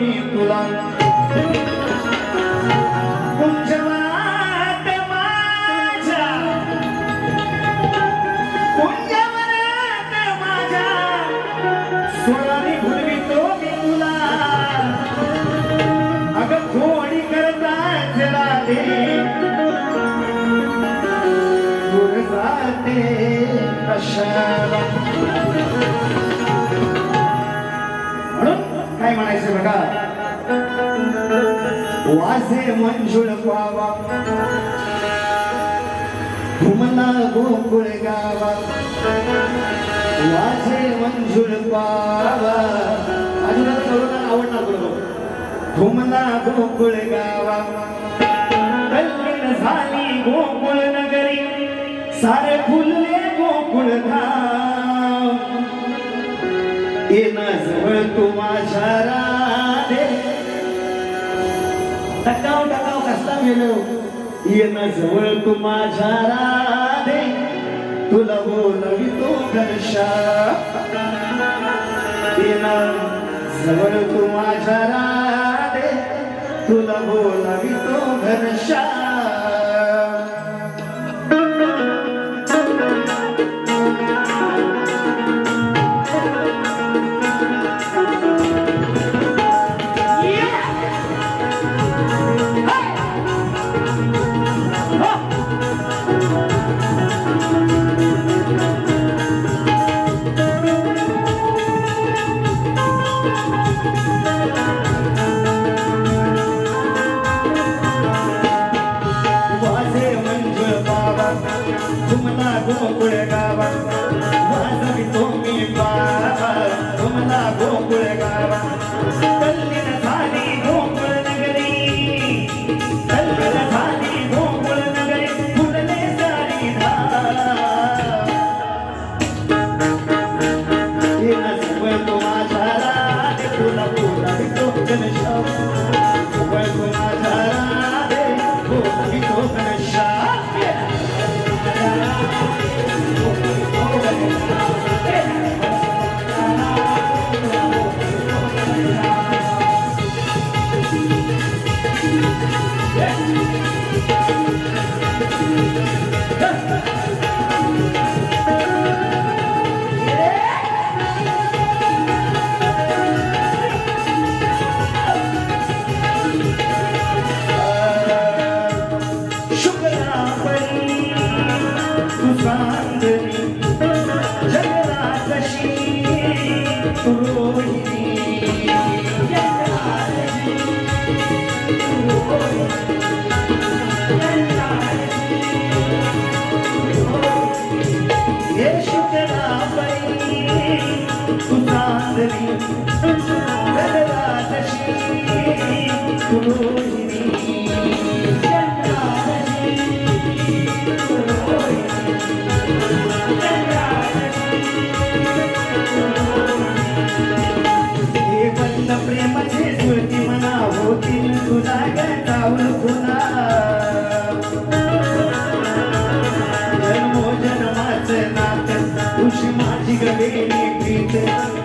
मी तुला. कुंजवनात माझ्या. कुंजवनात माझ्या. सोनाली भुलवितो मी तुला. अगं खोडी करता दे. जाते कशाला? काय म्हणायचं बघा वासे मंजुळ पावा घुमला गोकुळ गावा. वासे मंजुळ पावा अजून आता सर्वांना आवडणार बरोबर घुमला गोकुळ गावा. तल्लीन झाली गोकुळ नगरी. सारे फुलले गोकुळ धाम. येणं जवळ तू गेलो येणं जवळ तू माझ्या राधे. तुला बोलवितो घनशा येणं जवळ तू माझ्या राधे. तुला बोलवितो घनशा वाजे तुमला गोकुळ गावा वाजवी Yeah. Thank you. तुझी माझी गवेणी प्रीत